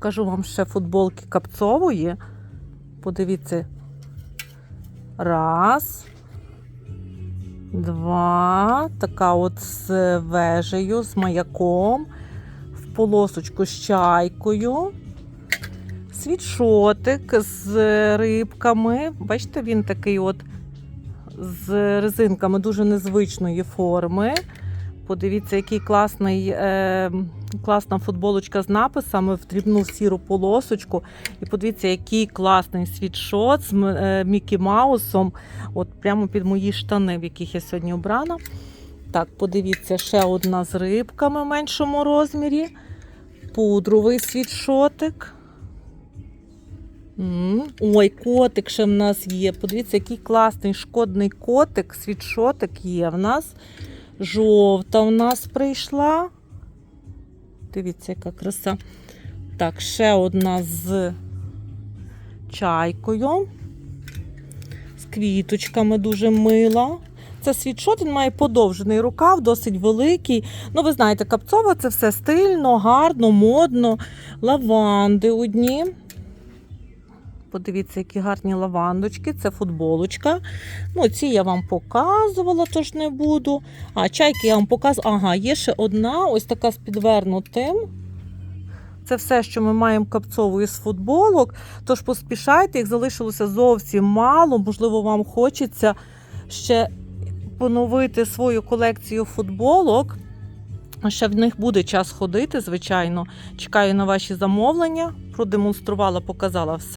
Покажу вам ще футболки капцової. Подивіться. Раз. Два. Така от з вежею, з маяком. В полосочку з чайкою. Світшотик з рибками. Бачите, він такий от з резинками дуже незвичної форми. Подивіться, який класний, е, класна футболочка з написами в дрібну сіру полосочку. І подивіться, який класний світшот з е, Мікі Маусом. От прямо під мої штани, в яких я сьогодні обрана. Так, подивіться, ще одна з рибками в меншому розмірі. Пудровий світшотик. Ой, котик ще в нас є. Подивіться, який класний шкодний котик, світшотик є в нас. Жовта в нас прийшла. Дивіться, яка краса. Так, ще одна з чайкою. З квіточками дуже мила. Це світшот, він має подовжений рукав, досить великий. Ну, ви знаєте, капцова це все стильно, гарно, модно. Лаванди одні. Подивіться, які гарні лавандочки. Це футболочка. Ну, ці я вам показувала, тож не буду. А чайки я вам показувала. Ага, є ще одна, ось така з підвернутим. Це все, що ми маємо капцової з футболок. Тож поспішайте, їх залишилося зовсім мало. Можливо, вам хочеться ще поновити свою колекцію футболок. Ще в них буде час ходити, звичайно. Чекаю на ваші замовлення. Продемонструвала, показала все.